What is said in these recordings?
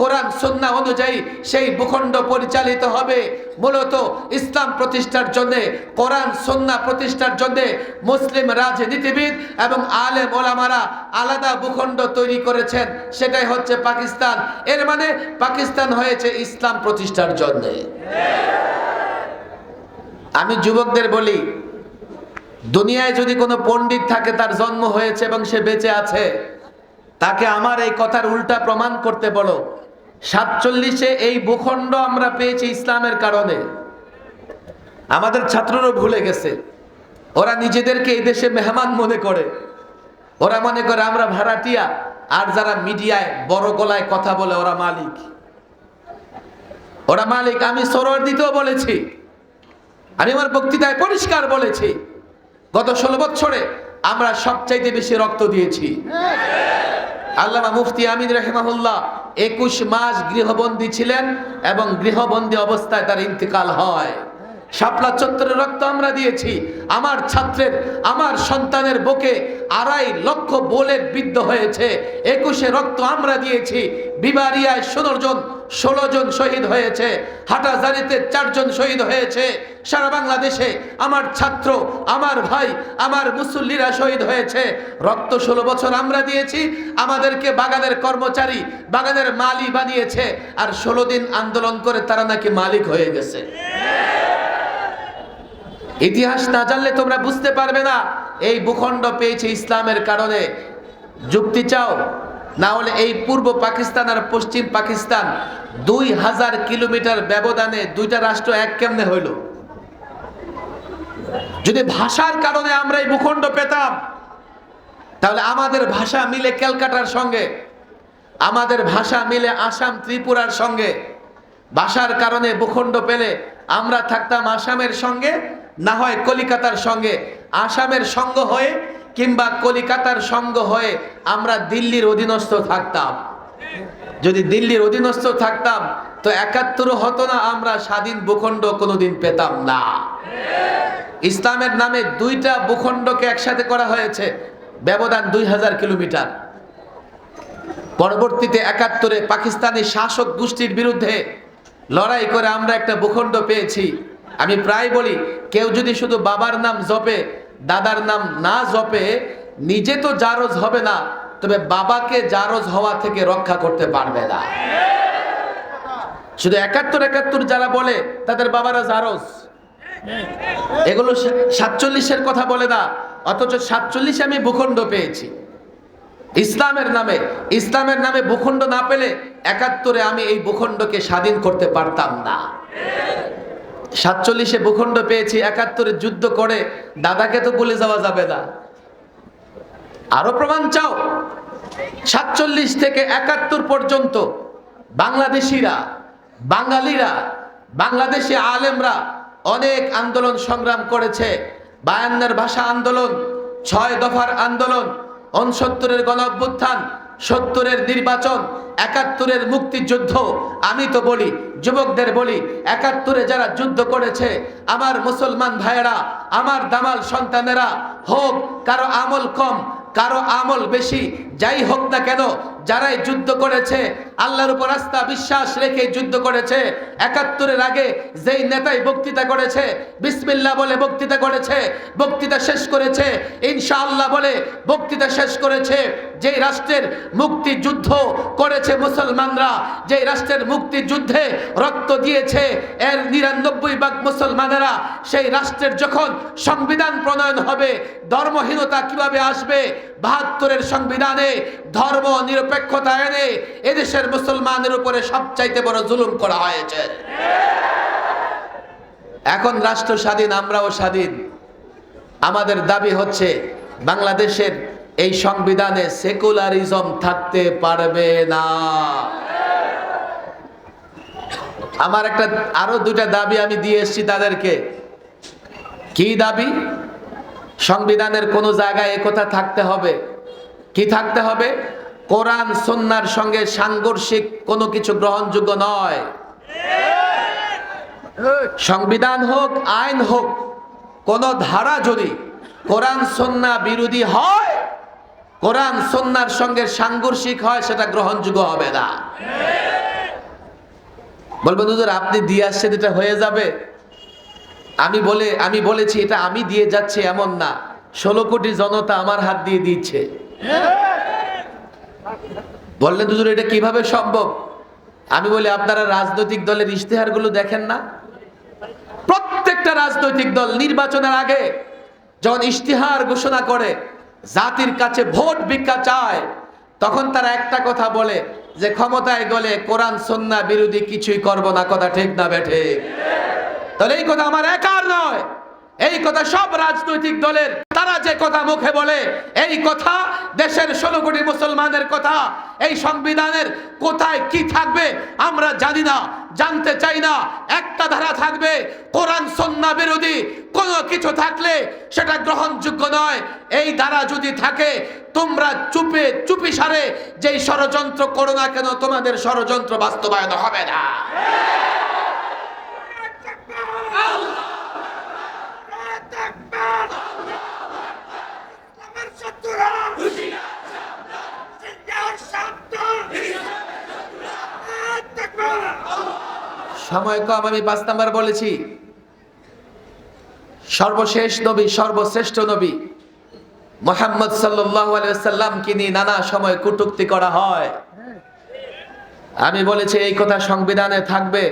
কোরআন সন্না অনুযায়ী সেই ভূখণ্ড পরিচালিত হবে। মূলত ইসলাম প্রতিষ্ঠার জন্য, কোরআন সন্না প্রতিষ্ঠার জন্য মুসলিম রাজনীতিবিদ এবং আলে ওলামারা আলাদা ভূখণ্ড তৈরি করেছেন। সেটাই হচ্ছে পাকিস্তান। এর মানে পাকিস্তান হয়েছে ইসলাম প্রতিষ্ঠার জন্য। আমি যুবকদের বলি, দুনিয়ায় যদি কোনো পণ্ডিত থাকে, তার জন্ম হয়েছে এবং সে বেঁচে আছে, তাকে আমার এই কথার উল্টা প্রমাণ করতে বলো। সাতচল্লিশে এই ভূখণ্ড আমরা পেয়েছি ইসলামের কারণে। আমাদের ছাত্ররাও ভুলে গেছে। ওরা নিজেদেরকে এই দেশে মেহমান মনে করে। ওরা মনে করে আমরা ভাড়াটিয়া, আর যারা মিডিয়ায় বড় গলায় কথা বলে ওরা মালিক। ওরা মালিক, আমি সরোয়ার দিতেও বলেছি। আমি আমার বক্তৃতায় পরিষ্কার বলেছি, গত ষোলো বছরে আমরা সবচাইতে বেশি রক্ত দিয়েছি। আল্লামা মুফতি আমিন রহমাহুল্লাহ একুশ মাস গৃহবন্দী ছিলেন এবং গৃহবন্দী অবস্থায় তার ইন্তেকাল হয়। শাপলা চত্বরের রক্ত আমরা দিয়েছি। আমার ছাত্রের, আমার সন্তানের বুকে আড়াই লক্ষ বোলের বিদ্ধ হয়েছে। একুশে রক্ত আমরা দিয়েছি। বিবারিয়ায় ষোলো জন ষোলো জন শহীদ হয়েছে, হাটাজারিতে চারজন শহীদ হয়েছে। সারা বাংলাদেশে আমার ছাত্র, আমার ভাই, আমার মুসল্লিরা শহীদ হয়েছে। রক্ত ষোলো বছর আমরা দিয়েছি, আমাদেরকে বাগানের কর্মচারী, বাগানের মালি বানিয়েছে, আর ষোলো দিন আন্দোলন করে তারা নাকি মালিক হয়ে গেছে। ইতিহাস না জানলে তোমরা বুঝতে পারবে না, এই ভূখণ্ড পেয়েছে ইসলামের কারণে। যুক্তি চাও? না হলে এই পূর্ব পাকিস্তান আর পশ্চিম পাকিস্তান দুই হাজার কিলোমিটার ব্যবধানে দুইটা রাষ্ট্র এক কেমনে হইল? যদি ভাষার কারণে আমরা এই ভূখণ্ড পেতাম, তাহলে আমাদের ভাষা মিলে ক্যালকাটার সঙ্গে, আমাদের ভাষা মিলে আসাম ত্রিপুরার সঙ্গে, ভাষার কারণে ভূখণ্ড পেলে আমরা থাকতাম আসামের সঙ্গে, না হয় কলিকাতার সঙ্গে। আসামের সঙ্গ হয়ে কিংবা কলিকাতার সঙ্গ হয়ে আমরা দিল্লির অধীনস্থ থাকতাম। যদি দিল্লির অধীনস্থ থাকতাম, তো একাত্তর হতো না আমরা স্বাধীন ভূখণ্ড কোনোদিন পেতাম না। ইসলামের নামে দুইটা ভূখণ্ডকে একসাথে করা হয়েছে। ব্যবধান দুই হাজার কিলোমিটার। পরবর্তীতে একাত্তরে পাকিস্তানি শাসক গোষ্ঠীর বিরুদ্ধে লড়াই করে আমরা একটা ভূখণ্ড পেয়েছি। আমি প্রায় বলি, কেউ যদি শুধু বাবার নাম জপে দাদার নাম না জপে নিজে তো জারজ হবে না, তবে বাবাকে জারজ হওয়া থেকে রক্ষা করতে পারবে না। শুধু একাত্তর একাত্তর যারা বলে, তাদের বাবারা জারজ। এগুলো সাতচল্লিশের কথা বলে না, অথচ সাতচল্লিশে আমি ভূখণ্ড পেয়েছি। ইসলামের নামে ইসলামের নামে ভূখণ্ড না পেলে একাত্তরে আমি এই ভূখণ্ডকে স্বাধীন করতে পারতাম না। সাতচল্লিশে ভূখণ্ড পেয়েছি, একাত্তরে যুদ্ধ করে, দাদাকে তো বলে যাওয়া যাবে না। আরও প্রমাণ চাও? সাতচল্লিশ থেকে একাত্তর পর্যন্ত বাংলাদেশিরা, বাঙালিরা, বাংলাদেশি আলেমরা অনেক আন্দোলন সংগ্রাম করেছে। বায়ান্নের ভাষা আন্দোলন, ছয় দফার আন্দোলন অনসত্তরের গণ অভ্যুত্থান সত্তরের নির্বাচন, একাত্তরের মুক্তিযুদ্ধ। আমি তো বলি, যুবকদের বলি, একাত্তরে যারা যুদ্ধ করেছে, আমার মুসলমান ভাইয়েরা, আমার দামাল সন্তানেরা, হোক, কারও আমল কম কারও আমল বেশি, যাই হোক না কেন, যারাই যুদ্ধ করেছে, আল্লাহর উপর আস্থা, বিশ্বাস রেখে যুদ্ধ করেছে, একাত্তরের আগে যেই নেতাই বক্তৃতা করেছে, বিসমিল্লাহ বলে বক্তৃতা করেছে, বক্তৃতা শেষ করেছে, ইনশাআল্লাহ বলে বক্তৃতা শেষ করেছে, যেই রাষ্ট্রের মুক্তিযুদ্ধ করেছে মুসলমানরা, যেই রাষ্ট্রের মুক্তিযুদ্ধে রক্ত দিয়েছে, এর নিরানব্বই ভাগ মুসলমানেরা, সেই রাষ্ট্রের যখন সংবিধান প্রণয়ন হবে, ধর্মহীনতা কীভাবে আসবে বাহাত্তরের সংবিধানে ধর্ম নিরপেক্ষতা এনে এদেশের মুসলমানের উপরে সবচাইতে বড় জুলুম করা হয়েছে। এখন রাষ্ট্র স্বাধীন, আমরাও স্বাধীন। আমাদের দাবি হচ্ছে বাংলাদেশের এই সংবিধানে সেকুলারিজম থাকতে পারবে না। আমার একটা, আরও দুটা দাবি আমি দিয়ে এসেছি তাদেরকে। কি দাবি? সংবিধানের কোনো জায়গায় একথা থাকতে হবে। কি থাকতে হবে? কোরআন সন্ন্যার সঙ্গে সাংঘর্ষিক কোনো কিছু গ্রহণযোগ্য নয়। সংবিধান হোক, আইন হোক, কোন ধারা যদি কোরআন, সন্না বিরোধী হয়, কোরআন সন্ন্যার সঙ্গে সাংঘর্ষিক হয়, সেটা গ্রহণযোগ্য হবে না। বলবেন আপনি দিয়ে আসছেন এটা হয়ে যাবে। আমি বলে, আমি বলেছি, এটা আমি দিয়ে যাচ্ছি এমন না। ষোলো কোটি জনতা আমার হাত দিয়ে দিচ্ছে। বললেন, হুজুর, এটা কীভাবে সম্ভব? আমি বলি, আপনারা রাজনৈতিক দলের ইশতেহারগুলো দেখেন না? প্রত্যেকটা রাজনৈতিক দল নির্বাচনের আগে যখন ইশতেহার ঘোষণা করে, জাতির কাছে ভোট ভিক্ষা চায়, তখন তারা একটা কথা বলে যে, ক্ষমতায় গেলে কোরআন সন্না বিরোধী কিছুই করব না। কথা ঠিক না বেঠে তাহলে এই কথা আমার একার নয়। এই কথা সব রাজনৈতিক দলের, তারা যে কথা মুখে বলে, এই কথা দেশের ষোলো কোটি মুসলমানের কথা, এই সংবিধানের কোথায় কি থাকবে আমরা জানি না, জানতে চাই না। একটা ধারা থাকবে, কোরআন সন্না বিরোধী, কোনো কিছু থাকলে সেটা গ্রহণযোগ্য নয়। এই ধারা যদি থাকে, তোমরা চুপে চুপি সারে, যেই ষড়যন্ত্র করো না কেন, তোমাদের ষড়যন্ত্র বাস্তবায়ন হবে না। সময় কম, আমি পাঁচ নাম্বার বলেছি। সর্বশেষ নবী, সর্বশ্রেষ্ঠ নবী মোহাম্মদ সাল্লাহ সাল্লামকে নিয়ে নানা সময় কটুক্তি করা হয়। আমি বলেছি, এই কথা সংবিধানে থাকবে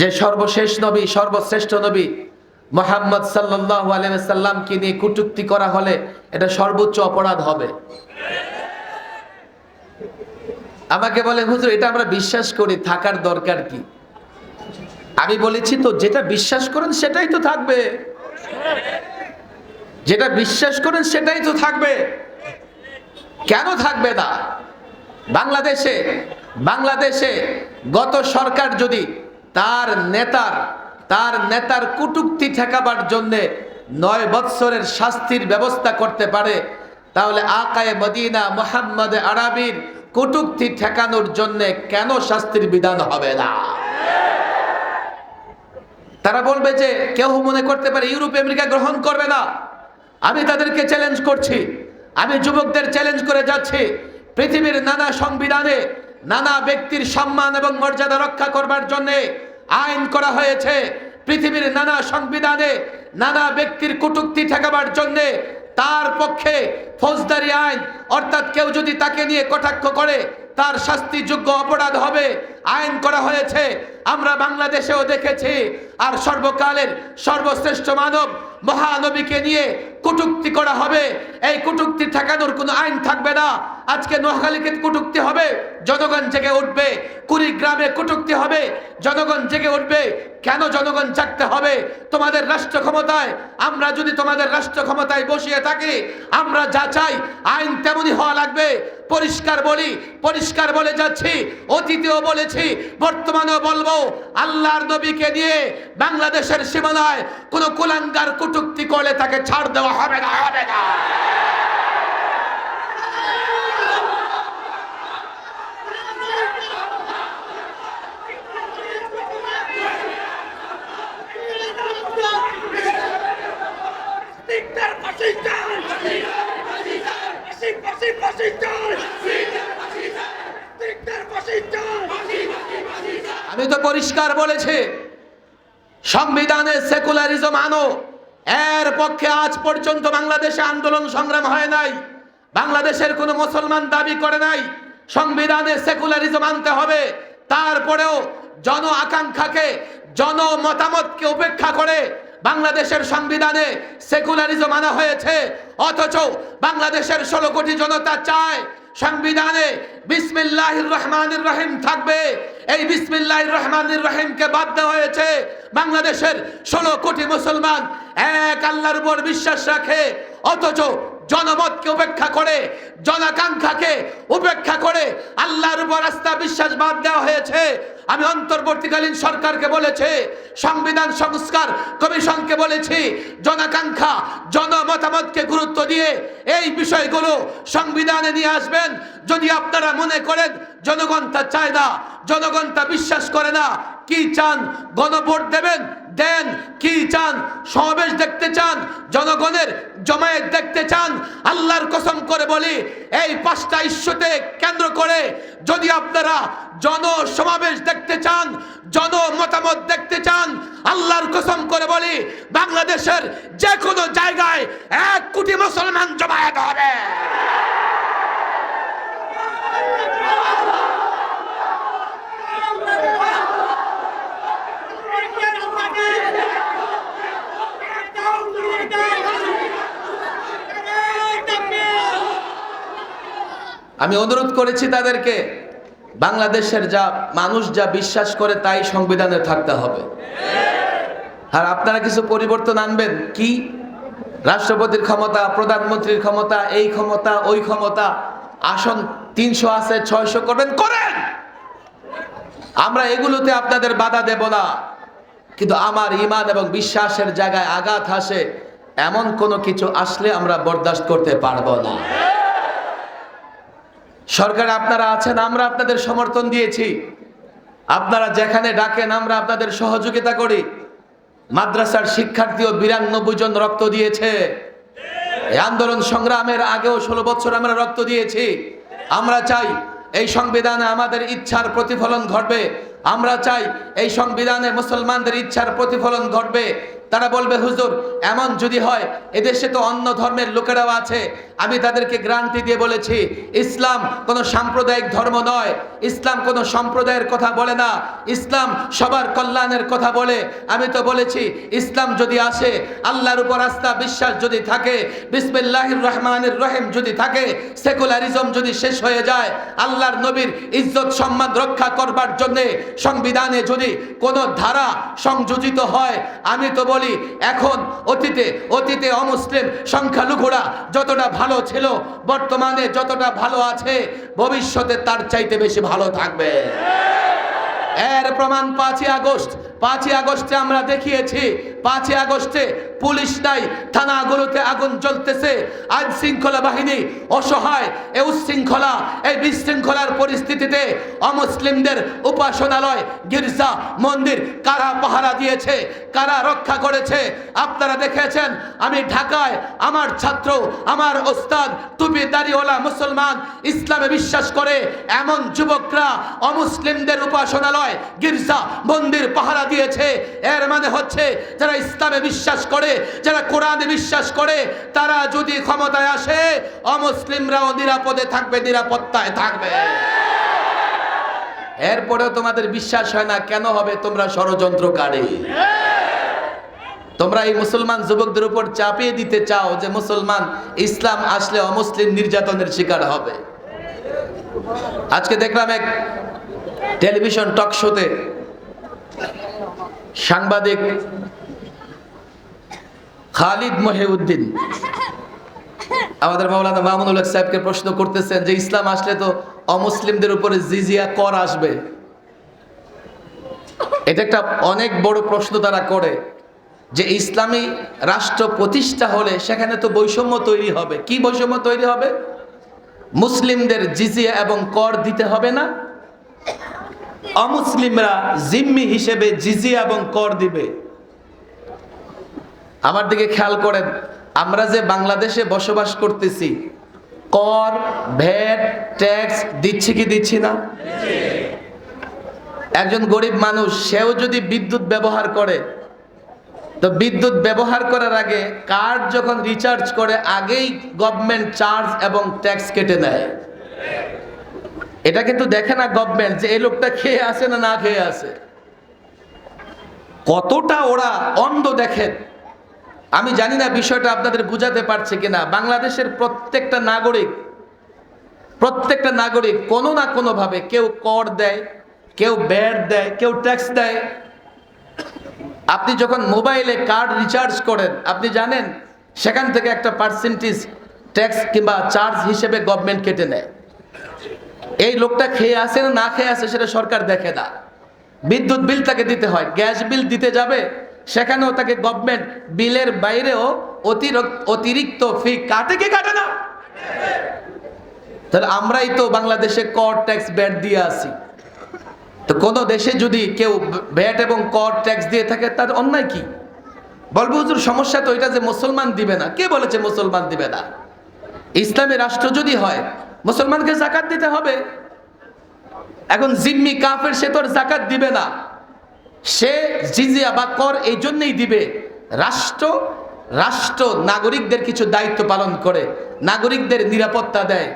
যে সর্বশেষ নবী, সর্বশ্রেষ্ঠ নবী মোহাম্মদ সাল্লাহ সাল্লামকে নিয়ে কটুক্তি করা হলে এটা সর্বোচ্চ অপরাধ হবে। আমাকে বলে, হুজুর, এটা আমরা বিশ্বাস করি, থাকার দরকার কি? আমি বলেছি তো, যেটা বিশ্বাস করেন সেটাই তো থাকবে। যেটা বিশ্বাস করেন সেটাই তো থাকবে। কেন থাকবে না বাংলাদেশে বাংলাদেশে গত সরকার যদি তার নেতার তার নেতার কুটুক্তি ঠেকাবার জন্যে নয় বৎসরের শাস্তির ব্যবস্থা করতে পারে, তাহলে আকায়ে মদিনা মোহাম্মদ আরাবির কটুক্তি ঠেকানোর জন্যে কেন শাস্তির বিধান হবে না? তারা বলবে যে কেউ মনে করতে পারে ইউরোপ আমেরিকা গ্রহণ করবে না। আমি তাদেরকে চ্যালেঞ্জ করছি। আমি যুবকদের চ্যালেঞ্জ করে যাচ্ছি। পৃথিবীর নানা সংবিধানে নানা ব্যক্তির সম্মান এবং মর্যাদা রক্ষা করবার জন্য আইন করা হয়েছে। পৃথিবীর নানা সংবিধানে নানা ব্যক্তির কটুক্তি ঠেকাবার জন্য তার পক্ষে ফৌজদারি আইন, অর্থাৎ কেউ যদি তাকে নিয়ে কটাক্ষ করে তার শাস্তিযোগ্য অপরাধ হবে। আইন করা হয়েছে। আমরা বাংলাদেশেও দেখেছি। আর সর্বকালের সর্বশ্রেষ্ঠ মানব মহানবীকে নিয়ে কটুক্তি করা হবে। এই কটুক্তি ঠেকানোর কোনো আইন থাকবে না। আজকে নোয়াখালীকে কটুক্তি হবে, জনগণ জেগে উঠবে, কুড়িগ্রামে কটুক্তি হবে, জনগণ জেগে উঠবে, কেন জনগণ জাগতে হবে? তোমাদের রাষ্ট্র ক্ষমতায়, আমরা যদি তোমাদের রাষ্ট্র ক্ষমতায় বসিয়ে থাকি, আমরা যা চাই, আইন তেমনই হওয়া লাগবে। পরিষ্কার বলি, পরিষ্কার বলে যাচ্ছি, অতীতেও বলেছি, বর্তমানেও বলব, আল্লাহর নবীকে নিয়ে বাংলাদেশের সীমানায় কোনো কুলাঙ্গার কটুক্তি করলে তাকে ছাড় দেওয়া হবে না হবে না। আমি তো পরিষ্কার বলেছি সংবিধানে সেকুলারিজম আনো। এর পক্ষে আজ পর্যন্ত বাংলাদেশে আন্দোলন সংগ্রাম হয় নাই, বাংলাদেশের কোনো মুসলমান দাবি করে নাই সংবিধানে সেকুলারিজম আনতে হবে। তারপরেও জন আকাঙ্ক্ষাকে, জন মতামতকে উপেক্ষা করে বাংলাদেশের সংবিধানে সেকুলারিজম আনা হয়েছে, অথচ বাংলাদেশের ষোলো কোটি জনতা চায় সংবিধানে বিসমিল্লাহির রহমানির রহিম থাকবে। এই বিসমিল্লাহির রহমানির রহিমকে বাদ দেওয়া হয়েছে বাংলাদেশের ষোলো কোটি মুসলমান। এক আল্লাহর উপর বিশ্বাস রাখে, অথচ জনমতকে উপেক্ষা করে, জনাকাঙ্ক্ষাকে উপেক্ষা করে আল্লাহর উপর আস্থা বিশ্বাস বাদ দেওয়া হয়েছে। আমি অন্তর্বর্তীকালীন সরকারকে বলেছি, সংবিধান সংস্কার কমিশনকে বলেছি, জনাকাঙ্ক্ষা জনমতামতকে গুরুত্ব দিয়ে এই বিষয়গুলো সংবিধানে নিয়ে আসবেন। যদি আপনারা মনে করেন জনগণ তা চায় না, জনগণ তা বিশ্বাস করে না, কি চান গণভোট দেবেন? দেন, কি চান, সমাবেশ দেখতে চান, জনগণের জমায়েত দেখতে চান, আল্লাহর কসম করে বলি, এই পাঁচটা ইস্যুতে কেন্দ্র করে যদি আপনারা জন সমাবেশ দেখতে চান জন মতামত দেখতে চান, আল্লাহর কসম করে বলি, বাংলাদেশের যে কোনো জায়গায় এক কোটি মুসলমান জমায়েত হবে। আমি অনুরোধ করেছি তাদেরকে, বাংলাদেশের যা মানুষ যা বিশ্বাস করে তাই সংবিধানে থাকতে হবে। আর আপনারা কিছু পরিবর্তন আনবেন? কি? রাষ্ট্রপতির ক্ষমতা, প্রধানমন্ত্রীর ক্ষমতা, এই ক্ষমতা, ওই ক্ষমতা, আসন তিনশো আছে, ছয়শো করবেন, করেন! আমরা এগুলোতে আপনাদের বাধা দেব না। কিন্তু আমার ইমান এবং বিশ্বাসের জায়গায় আঘাত আসে, এমন কোনো কিছু আসলে আমরা বরদাস্ত করতে পারব না। সরকার, আপনারা আছেন, আমরা আপনাদের সমর্থন দিয়েছি। আপনারা যেখানে ডাকেন, আমরা আপনাদের সহযোগিতা করি। মাদ্রাসার শিক্ষার্থীও বিরানব্বই জন রক্ত দিয়েছে। আন্দোলন সংগ্রামের আগেও ষোলো বছর আমরা রক্ত দিয়েছি। আমরা চাই এই সংবিধানে আমাদের ইচ্ছার প্রতিফলন ঘটবে। আমরা চাই এই সংবিধানে মুসলমানদের ইচ্ছার প্রতিফলন ঘটবে। তারা বলবে, হুজুর, এমন যদি হয়, এদেশে তো অন্য ধর্মের লোকেরাও আছে। আমি তাদেরকে গ্রান্টি দিয়ে বলেছি, ইসলাম কোনো সাম্প্রদায়িক ধর্ম নয়। ইসলাম কোনো সম্প্রদায়ের কথা বলে না। ইসলাম সবার কল্যাণের কথা বলে। আমি তো বলেছি, ইসলাম যদি আসে, আল্লাহর উপর আস্থা, বিশ্বাস যদি থাকে, বিসমিল্লাহির রহমানির রহিম যদি থাকে, সেকুলারিজম যদি শেষ হয়ে যায়, আল্লাহর নবীর ইজ্জত, সম্মান রক্ষা করবার জন্যে সংবিধানে যদি কোনো ধারা সংযোজিত হয়, আমি তো বলি, এখন অতীতে অতীতে অমুসলিম সংখ্যালঘুরা যতটা ভালো ছিল, বর্তমানে যতটা ভালো আছে, ভবিষ্যতে তার চাইতে বেশি ভালো থাকবে। এর প্রমাণ পাঁচই আগস্ট পাঁচই আগস্টে আমরা দেখিয়েছি, পাঁচই আগস্টে পুলিশ নাই, থানাগুলোতে আগুন জ্বলতেছে আইন শৃঙ্খলা বাহিনী অসহায়, এ উচ্ছৃঙ্খলা এই বিশৃঙ্খলার পরিস্থিতিতে অমুসলিমদের উপাসনালয় গির্জা মন্দির কারা পাহারা দিয়েছে, কারা রক্ষা করেছে, আপনারা দেখেছেন, আমি ঢাকায় আমার ছাত্র, আমার ওস্তাদ টুপি দাড়িওয়ালা মুসলমান ইসলামে বিশ্বাস করে, এমন যুবকরা অমুসলিমদের উপাসনালয়, গির্জা মন্দির পাহারা দিয়েছে। এর মানে হচ্ছে, যারা ইসলামে বিশ্বাস করে, যারা কোরআনে বিশ্বাস করে, তারা যদি ক্ষমতায় আসে, অমুসলিমরাও নিরাপদে থাকবে, নিরাপত্তায় থাকবে। এরপরেও তোমাদের বিশ্বাস হয় না, কেন হবে? তোমরা ষড়যন্ত্রকারী। তোমরা এই মুসলমান যুবকদের উপর চাপিয়ে দিতে চাও যে মুসলমান ইসলাম আসলে অমুসলিম নির্যাতনের শিকার হবে। আজকে দেখলাম এক টেলিভিশন টক শোতে সাংবাদিক খালিদ মহিউদ্দিন। আমাদের মাওলানা মামুনুল হক সাহেবকে প্রশ্ন করতেছেন যে, ইসলাম আসলে তো অমুসলিমদের উপরে জিজিয়া কর আসবে। এটা একটা অনেক বড় প্রশ্ন তারা করে যে, ইসলামী রাষ্ট্র প্রতিষ্ঠা হলে সেখানে তো বৈষম্য তৈরি হবে। কি বৈষম্য তৈরি হবে? মুসলিমদের জিজিয়া এবং কর দিতে হবে না? অমুসলিমরা জিম্মি হিসেবে জিজিয়া এবং কর দিবে। আমার দিকে খেয়াল করেন, আমরা যে বাংলাদেশে বসবাস করতেছি, কর, ভ্যাট, ট্যাক্স দিচ্ছি কি দিচ্ছি না? একজন গরিব মানুষ, সেও যদি বিদ্যুৎ ব্যবহার করে, তো বিদ্যুৎ ব্যবহার করার আগে কার্ড যখন রিচার্জ করে, আগেই গভর্নমেন্ট চার্জ এবং ট্যাক্স কেটে নেয়। এটা কিন্তু দেখে না গভর্নমেন্ট যে এই লোকটা খেয়ে আসে না না খেয়ে আসে কতটা ওরা অন্ধ দেখেন। আমি জানি না বিষয়টা আপনাদের বুঝাতে পারছে কিনা। বাংলাদেশের প্রত্যেকটা নাগরিক প্রত্যেকটা নাগরিক কোনো না কোনোভাবে কেউ কর দেয়, কেউ ব্যাট দেয়, কেউ ট্যাক্স দেয়। আপনি যখন মোবাইলে কার্ড রিচার্জ করেন, আপনি জানেন, সেখান থেকে একটা পার্সেন্টেজ ট্যাক্স কিংবা চার্জ হিসেবে গভর্নমেন্ট কেটে নেয়। এই লোকটা খেয়ে আসে না না খেয়ে আসে সেটা সরকার দেখে না। বিদ্যুৎ বিল তাকে দিতে হয়, গ্যাস বিল দিতে যাবে, সেখানেও তাকে গভর্নমেন্ট বিলের বাইরেও অতিরিক্ত ফি কাটে কি কাটে না? তাহলে আমরাই তো বাংলাদেশে কর ট্যাক্স ব্যাট দিয়ে আসি তো কোনো দেশে যদি কেউ ভ্যাট এবং কর ট্যাক্স দিয়ে থাকে, তার অন্যায় কি? বলব হুজুর, সমস্যা তো এটা যে মুসলমান দিবে না। কে বলেছে মুসলমান দিবে না? ইসলামী রাষ্ট্র যদি হয় মুসলমানকে জাকাত দিতে হবে। এখন জিম্মি কাফের, সে তোর জাকাত দিবে না। সে জিজিয়া বা কর এই জন্যই দিবে। রাষ্ট্র রাষ্ট্র নাগরিকদের কিছু দায়িত্ব পালন করে, নাগরিকদের নিরাপত্তা দেয়।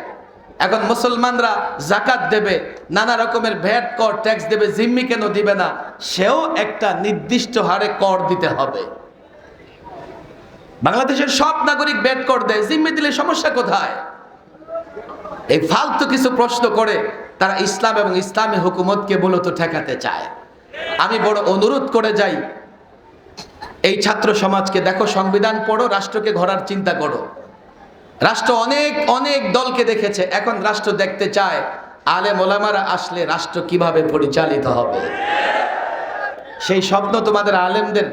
এখন মুসলমানরা জাকাত দেবে, নানা রকমের ভ্যাট কর, ট্যাক্স দেবে, জিম্মি কেন দিবে না? সেও একটা নির্দিষ্ট হারে কর দিতে হবে। বাংলাদেশের সব নাগরিক ভ্যাট কর দেয়, জিম্মি দিলে সমস্যা কোথায়? এই ফালতু কিছু প্রশ্ন করে তারা ইসলাম এবং ইসলামী হুকুমতকে মূলত ঠেকাতে চায়। আমি বড় অনুরোধ করে যাই, এই ছাত্র সমাজকে দেখো, সংবিধান পড়ো, রাষ্ট্রকে ঘোরার চিন্তা করো। রাষ্ট্র অনেক অনেক দলকে দেখেছে, এখন রাষ্ট্র দেখতে চায় আলে মোলামারা আসলে রাষ্ট্র কীভাবে পরিচালিত হবে। সেই স্বপ্ন তোমাদের আলেমদের,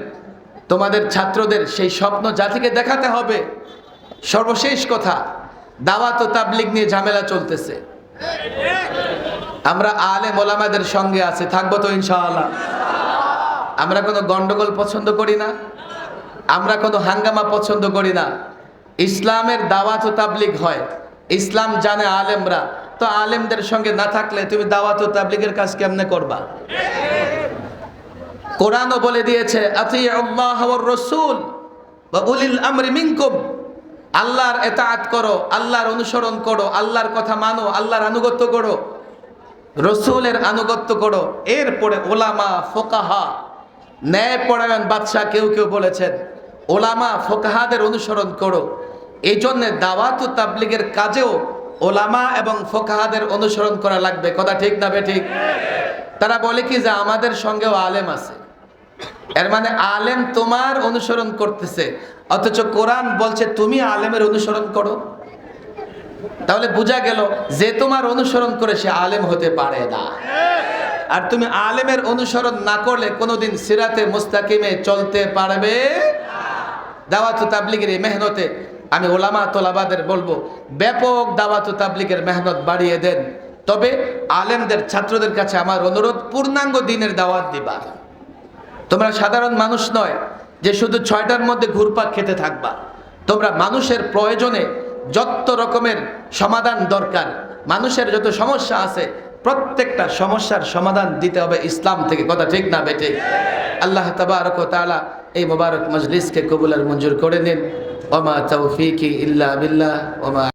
তোমাদের ছাত্রদের, সেই স্বপ্ন জাতিকে দেখাতে হবে। সর্বশেষ কথা দাওয়াত ও তাবলিগ নিয়ে ঝামেলা চলতেছে। আমরা আলে মোলামাদের সঙ্গে আছি, থাকব তো ইনশাআল্লাহ। আমরা কোনো গন্ডগোল পছন্দ করি না, আমরা কোনো হাঙ্গামা পছন্দ করি না। ইসলামের দাওয়াত ও হয়, ইসলাম জানে আলেমরা। তো আলেমদের সঙ্গে না থাকলে তুমি দাওয়াত ও তাবলিগের কাজ কেমনে করবা? কোরআনও বলে দিয়েছে আতি আল্লাহ রসুল বা উলিল আমরি মিনকুম। আল্লাহর এতাআত করো, আল্লাহর অনুসরণ করো, আল্লাহর কথা মানো, আল্লাহর আনুগত্য করো, রসুলের আনুগত্য করো। এরপরে ওলামা, ফোকাহা ন্যায় পরায়ণ বাদশাহ কেউ কেউ বলেছেন, ওলামা ফোকাহাদের অনুসরণ করো। এই জন্যে দাওয়াত তাবলিগের কাজেও ওলামা এবং ফোকাহাদের অনুসরণ করা লাগবে। কথা ঠিক না বে ঠিক? তারা বলে কি যে আমাদের সঙ্গেও আলেম আছে। এর মানে আলেম তোমার অনুসরণ করতেছে। অথচ কোরআন বলছে, তুমি আলেমের অনুসরণ করো। তাহলে বোঝা গেল যে তোমার অনুসরণ করে সে আলেম হতে পারে না। আর তুমি আলেমের অনুসরণ না করলে কোনোদিন সিরাতে মুস্তাকিমে চলতে পারবে দাওয়াত তাবলিগের এই মেহনতে আমি ওলামা তোলাবাদের বলব, ব্যাপক দাওয়াত তাবলিগের মেহনত বাড়িয়ে দেন। তবে আলেমদের, ছাত্রদের কাছে আমার অনুরোধ, পূর্ণাঙ্গ দিনের দাওয়াত দিবা। তোমরা সাধারণ মানুষ নয় যে শুধু ছয়টার মধ্যে ঘুরপাক খেতে থাকবা। তোমরা মানুষের প্রয়োজনে যত রকমের সমাধান দরকার, মানুষের যত সমস্যা আছে, প্রত্যেকটা সমস্যার সমাধান দিতে হবে ইসলাম থেকে। কথা ঠিক না বেটে আল্লাহ তাবারক ও তাআলা এই মোবারক মজলিসকে কবুল আর মঞ্জুর করে নিন। ওমা তৌফিকি ইল্লা বিল্লাহ ওমা